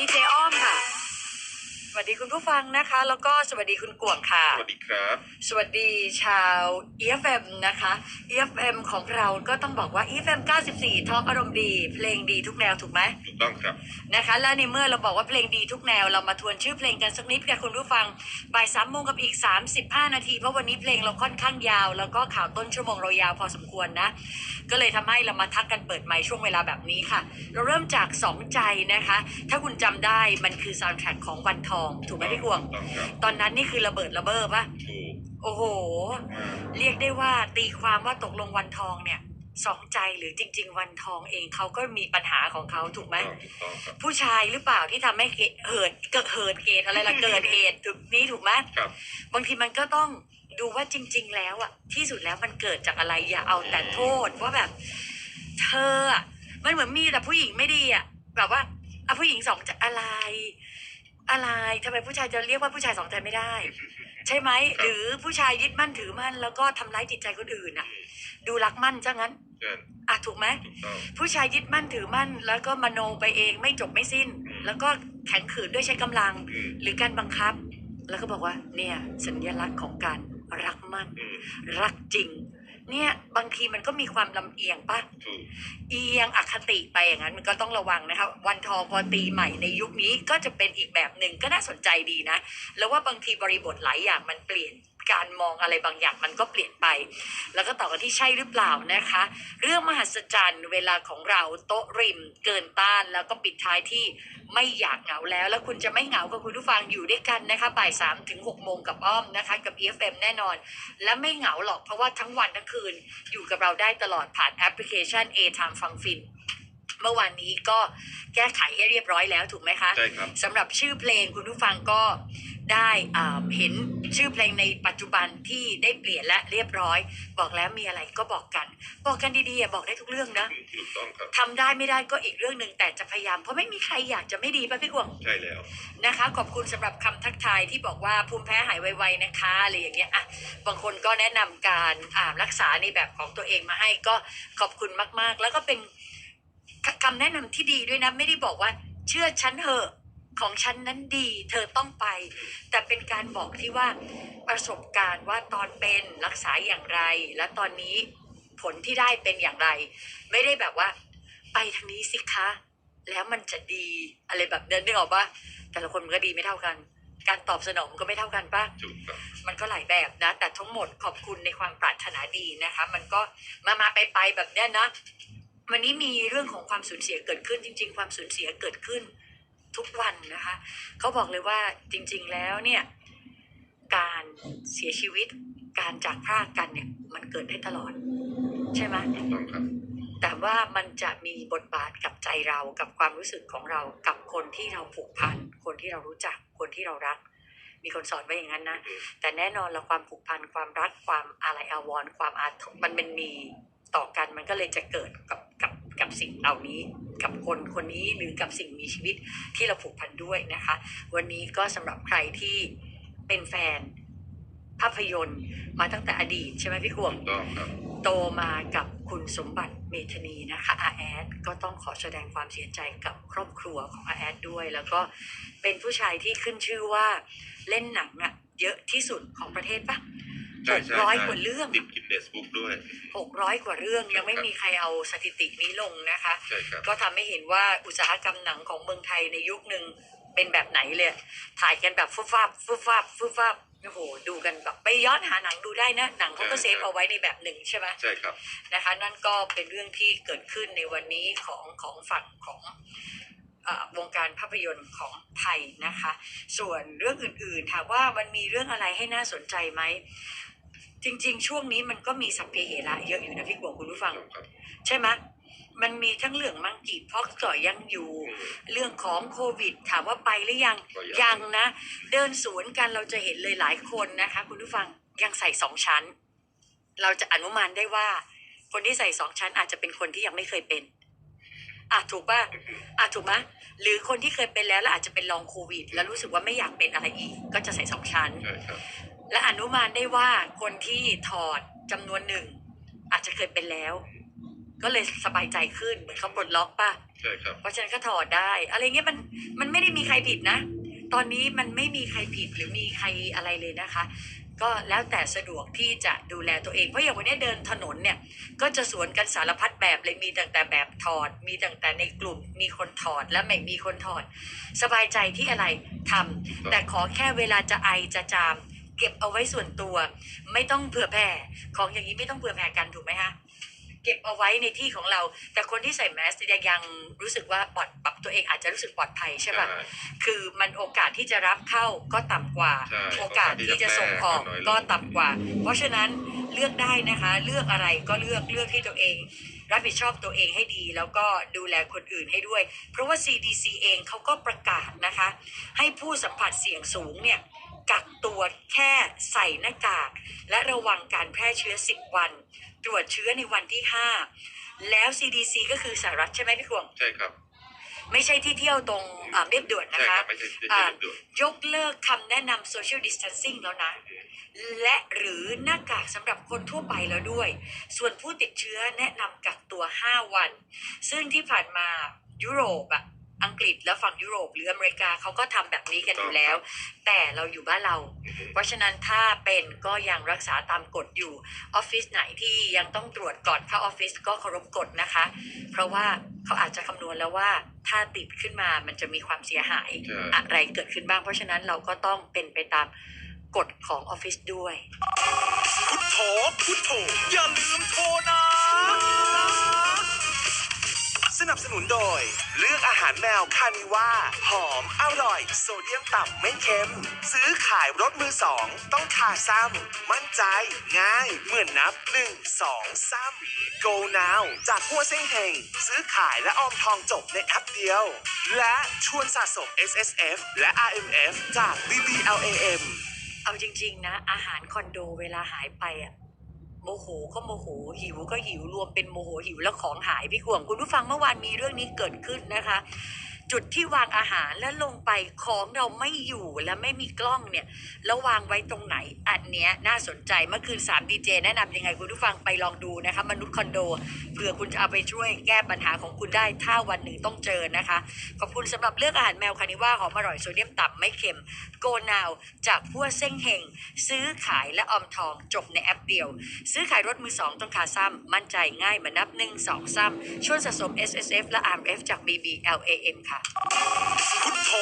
DJ วัสดีคุณผู้ฟังนะคะ แล้วก็สวัสดีคุณกวงค่ะ สวัสดีครับ สวัสดีชาว EFM นะคะ EFM ของเราก็ต้องบอกว่า EFM 94 ทอล์กอารมณ์ดี เพลงดีทุกแนวถูกไหมถูกต้องครับนะคะ และในเมื่อเราบอกว่าเพลงดีทุกแนวเรามาทวนชื่อเพลงกันสักนิดค่ะคุณผู้ฟังบ่ายสามโมงกับอีก 35 นาที เพราะวันนี้เพลงเราค่อนข้างยาว แล้วก็ข่าวต้นชั่วโมงเรายาวพอสมควรนะ ก็เลยทำให้เรามาทักกันเปิดไมค์ช่วงเวลาแบบนี้ค่ะ เราเริ่มจากสองใจนะคะ ถ้าคุณจำได้มันคือซาวด์แทร็กของวันทองถูกไหมพี่กวงถูกต้องครับตอนนั้นนี่คือระเบิดระเบ้อปะถูกโอ้โหมากเรียกได้ว่าตีความว่าตกลงวันทองเนี่ยสองใจหรือจริง ๆ วันทองเองเขาก็มีปัญหาของเขาถูกไหมถูกต้องครับผู้ชายหรือเปล่าที่ทำให้เกิดเหิดเกิดเหิดเหตุอะไรล่ะเกิดเหตุถูกนี้ถูกไหมครับบางทีมันก็ต้องดูว่าจริง ๆ แล้วอะที่สุดแล้วมันเกิดจากอะไรอย่าเอาแต่โทษว่าแบบ เธออะมันเหมือนมีแต่ผู้หญิงไม่ดีอะแบบว่าอะผู้หญิงสองใจอะไร อะไรทำไมผู้ชายจะเรียกว่าผู้ชายสองใจไม่ได้ ใช่ไหมหรือผู้ชายยึดมั่นถือมั่นแล้วก็ทำร้ายจิตใจคนอื่นอะดูรักมั่นซะงั้นเชิญอะถูกไหม ถูกต้อง ผู้ชายยึดมั่นถือมั่น แล้วก็มโนไปเองไม่จบไม่สิ้น อืม แล้วก็แข็งขืนด้วยใช้กำลัง อืมหรือการบังคับ แล้วก็บอกว่า เนี่ย สัญลักษณ์ของการรักมั่น อืมรักจริง เนี่ยบางทีมันก็มีความลำเอียงปะถูกเอียงอคติไปอย่างนั้นมันก็ต้องระวังนะคะวันทองพอตีใหม่ในยุคนี้ก็จะเป็นอีกแบบหนึ่งก็น่าสนใจดีนะ แล้วว่าบางทีบริบทหลายอย่างมันเปลี่ยน การมองอะไรบางอย่างมันก็เปลี่ยนไป แล้วก็ต่อกันที่ใช่หรือเปล่านะคะ เรื่องมหัศจรรย์เวลาของเราโต๊ะริม เกินต้านแล้วก็ปิดท้ายที่ไม่อยากเหงาแล้ว แล้วคุณจะไม่เหงากับคุณผู้ฟังอยู่ด้วยกันนะคะบ่ายสามถึงหกโมงกับอ้อมนะคะกับ EFM แน่นอน และไม่เหงาหรอกเพราะว่าทั้งวันทั้งคืนอยู่กับเราได้ตลอดผ่านแอปพลิเคชัน A Time ฟังฟินเมื่อวานนี้ก็แก้ไขให้เรียบร้อยแล้วถูกไหมคะใช่ครับสำหรับชื่อเพลงคุณผู้ฟังก็ ได้อ่าเห็นชื่อเพลงในปัจจุบันที่ได้เปลี่ยนและเรียบร้อย บอกแล้วมีอะไรก็บอกกัน บอกกันดีๆอะบอกได้ทุกเรื่องนะอืมถูกต้องครับทำได้ไม่ได้ก็อีกเรื่องหนึ่งแต่จะพยายามเพราะไม่มีใครอยากจะไม่ดีป่ะพี่กวงใช่แล้วนะคะ ขอบคุณสำหรับคำทักทายที่บอกว่าภูมิแพ้หายไวๆนะคะอะไรอย่างเงี้ยอะบางคนก็แนะนำการอ่ารักษาในแบบของตัวเองมาให้ก็ขอบคุณมากๆ แล้วก็เป็นคคำแนะนำที่ดีด้วยนะไม่ได้บอกว่าเชื่อฉันเถอะ ของฉันนั้นดี เธอต้องไป แต่เป็นการบอกที่ว่าประสบการณ์ว่าตอนเป็นรักษาอย่างไร และตอนนี้ผลที่ได้เป็นอย่างไร ไม่ได้แบบว่า ไปทางนี้สิคะ แล้วมันจะดีอะไรแบบเดินนึกออกปะแต่ละคนมันก็ดีไม่เท่ากัน การตอบสนองก็ไม่เท่ากันปะถูกต้องมันก็หลายแบบนะ แต่ทั้งหมดขอบคุณในความปรารถนาดีนะคะ มันก็มามาไปไปแบบเนี้ยนะวันนี้มีเรื่องของความสูญเสียเกิดขึ้นจริง ๆ ความสูญเสียเกิดขึ้น ทุกวันนะคะเขาบอกเลยว่าจริง ๆแล้วเนี่ยการเสียชีวิตการจากพรากกันเนี่ยมันเกิดได้ตลอด ใช่ไหมถูกต้องครับแต่ว่ามันจะมีบทบาทกับใจเรากับความรู้สึกของเรากับคนที่เราผูกพัน คนที่เรารู้จักคนที่เรารัก มีคนสอนไว้อย่างนั้นนะอืมแต่แน่นอนเราความผูกพันความรักความอาลัยอาวรณ์ความอาทรมันเป็นมีต่อกันมันก็เลยจะเกิดกับกับกับสิ่งเหล่านี้ กับคนคนนี้หรือกับสิ่งมีชีวิตที่เราผูกพันด้วยนะคะ วันนี้ก็สำหรับใครที่เป็นแฟนภาพยนตร์มาตั้งแต่อดีตใช่ไหมพี่ขวงถูกต้องครับโตมากับคุณสมบัติเมธานีนะคะอาแอดก็ต้องขอแสดงความเสียใจกับครอบครัวของอาแอดด้วย แล้วก็เป็นผู้ชายที่ขึ้นชื่อว่าเล่นหนังอะเยอะที่สุดของประเทศปะ ใช่หกใช่ร้อยใช่กว่าเรื่องติดกินเนสบุ๊กด้วยหกร้อยกว่าเรื่องยังไม่มีใครเอาสถิตินี้ลงนะคะ ใช่ครับ ก็ทำให้เห็นว่าอุตสาหกรรมหนังของเมืองไทยในยุคหนึ่งเป็นแบบไหนเลย ถ่ายกันแบบฟุบฟับฟุบฟับฟุบฟับโอ้โหดูกันแบบไปย้อนหาหนังดูได้นะ หนังเขาก็เซฟเอาไว้ในแบบหนึ่งใช่ไหมใช่ครับนะคะ นั่นก็เป็นเรื่องที่เกิดขึ้นในวันนี้ของของฝั่งของเออวงการภาพยนตร์ของไทยนะคะ ส่วนเรื่องอื่นๆถามว่ามันมีเรื่องอะไรให้น่าสนใจไหม จริง ๆ ช่วงนี้มันก็มีสัพเพเหระเยอะอยู่นะพี่กวงคุณผู้ฟังครับใช่ไหมมันมีทั้งเรื่องมังกีพ็อกก็ยังอยู่อืมเรื่องของโควิด ถามว่าไปหรือยังก็ยัง ยังนะ เดินสวนกันเราจะเห็นเลยหลายคนนะคะ คุณผู้ฟังยังใส่สองชั้น เราจะอนุมานได้ว่า คนที่ใส่สองชั้นอาจจะเป็นคนที่ยังไม่เคยเป็นอะถูกป่ะอะถูกไหมหรือคนที่เคยเป็นแล้วแล้วอาจจะเป็นลองโควิด แล้วรู้สึกว่าไม่อยากเป็นอะไรอีก ก็จะใส่สองชั้น ใช่ครับ และอนุมานได้ว่าคนที่ถอดจำนวนหนึ่ง อาจจะเคยเป็นแล้ว ก็เลยสบายใจขึ้นเหมือนเขาปลดล็อกป่ะใช่ครับเพราะฉะนั้นก็ถอดได้ อะไรเงี้ยมันมันไม่ได้มีใครผิดนะ ตอนนี้มันไม่มีใครผิดหรือมีใครอะไรเลยนะคะ ก็แล้วแต่สะดวกที่จะดูแลตัวเองเพราะอย่างวันนี้เดินถนนเนี่ย ก็จะสวนกันสารพัดแบบเลยมีตั้งแต่แบบถอด มีตั้งแต่ในกลุ่ม มีคนถอดและไม่มีคนถอด สบายใจที่อะไรทำแต่ขอแค่เวลาจะไอจะจาม เก็บเอาไว้ส่วนตัว ไม่ต้องเผื่อแผ่ของอย่างนี้ไม่ต้องเผื่อแผ่กันถูกไหมคะเก็บเอาไว้ในที่ของเรา แต่คนที่ใส่แมสเนี่ยยังรู้สึกว่าปลอดปรับตัวเองอาจจะรู้สึกปลอดภัยใช่ปะคือมันโอกาสที่จะรับเข้าก็ต่ำกว่าใช่โอกาสที่จะส่งออกโอกาสที่จะแพร่ก็ต่ำกว่า เพราะฉะนั้นเลือกได้นะคะ เลือกอะไรก็เลือกเลือกที่ตัวเอง รับผิดชอบตัวเองให้ดี แล้วก็ดูแลคนอื่นให้ด้วย เพราะว่า CDC เองเขาก็ประกาศนะคะ ให้ผู้สัมผัสเสี่ยงสูงเนี่ย กักตัวแค่ใส่หน้ากาก และระวังการแพร่เชื้อ 10 วัน ตรวจเชื้อในวันที่ 5 แล้ว CDC ก็คือสหรัฐใช่ไหมพี่ควงใช่ครับ ไม่ใช่ที่เที่ยวตรงอ่าเรียบด่วนใช่นะคคะรับไม่ใช่ไม่ใช่อ่าเรียบด่วนยกเลิกคำแนะนำ social distancing แล้วนะ และหรือหน้ากากสำหรับคนทั่วไปแล้วด้วย ส่วนผู้ติดเชื้อแนะนำกักตัว 5 วัน ซึ่งที่ผ่านมายุโรปอะ อังกฤษและฝั่งยุโรปหรืออเมริกาเขาก็ทำแบบนี้กันอยู่แล้ว แต่เราอยู่บ้านเรา เพราะฉะนั้นถ้าเป็นก็ยังรักษาตามกฎอยู่ออฟฟิศไหนที่ยังต้องตรวจก่อนเข้าออฟฟิศก็เคารพกฎนะคะ เพราะว่าเขาอาจจะคำนวณแล้วว่าถ้าติดขึ้นมามันจะมีความเสียหายใช่อะไรเกิดขึ้นบ้าง เพราะฉะนั้นเราก็ต้องเป็นไปตามกฎของออฟฟิศด้วย พุทโธพุทโธอย่าลืมโทรนะ สนับสนุนโดย เลือกอาหารแมวคานิว่า หอม อร่อย โซเดียมต่ำไม่เค็ม ซื้อขายรถมือสอง ต้องคาซ้ำมั่นใจ ง่ายเหมือนนับ1 2 3 Go now จากหัวเส้งเฮงซื้อขายและออมทองจบในแอปเดียว และชวนสะสม S S F และ R M F จาก B B L A M เอาจริง ๆ นะ อาหารคอนโดเวลาหายไปอะ โมโหก็โมโหหิวก็หิวรวมเป็นโมโหหิวแล้วของหายพี่ขวงคุณผู้ฟังเมื่อวานมีเรื่องนี้เกิดขึ้นนะคะ จุดที่วางอาหารแล้วลงไปของเราไม่อยู่และไม่มีกล้องเนี่ยแล้ววางไว้ตรงไหน อันเนี้ยน่าสนใจเมื่อคืน3ดีเจแนะนำยังไงคุณผู้ฟังไปลองดูนะคะมนุษย์คอนโดเผื่อคุณจะเอาไปช่วยแก้ปัญหาของคุณได้ถ้าวันหนึ่งต้องเจอนะคะ ขอบคุณสำหรับเลือกอาหารแมวคานิว่าหอมอร่อยโซเดียมต่ำไม่เค็มโกนาวจากพัวเซ้งเฮงซื้อขายและออมทองจบในแอปเดียว ซื้อขายรถมือสองต้องคาซ้ำมั่นใจง่ายมือนนับหนึ่งสองซ้ำชวนสะสม S S F และ R F จาก B B L A M ค่ะพุทโธ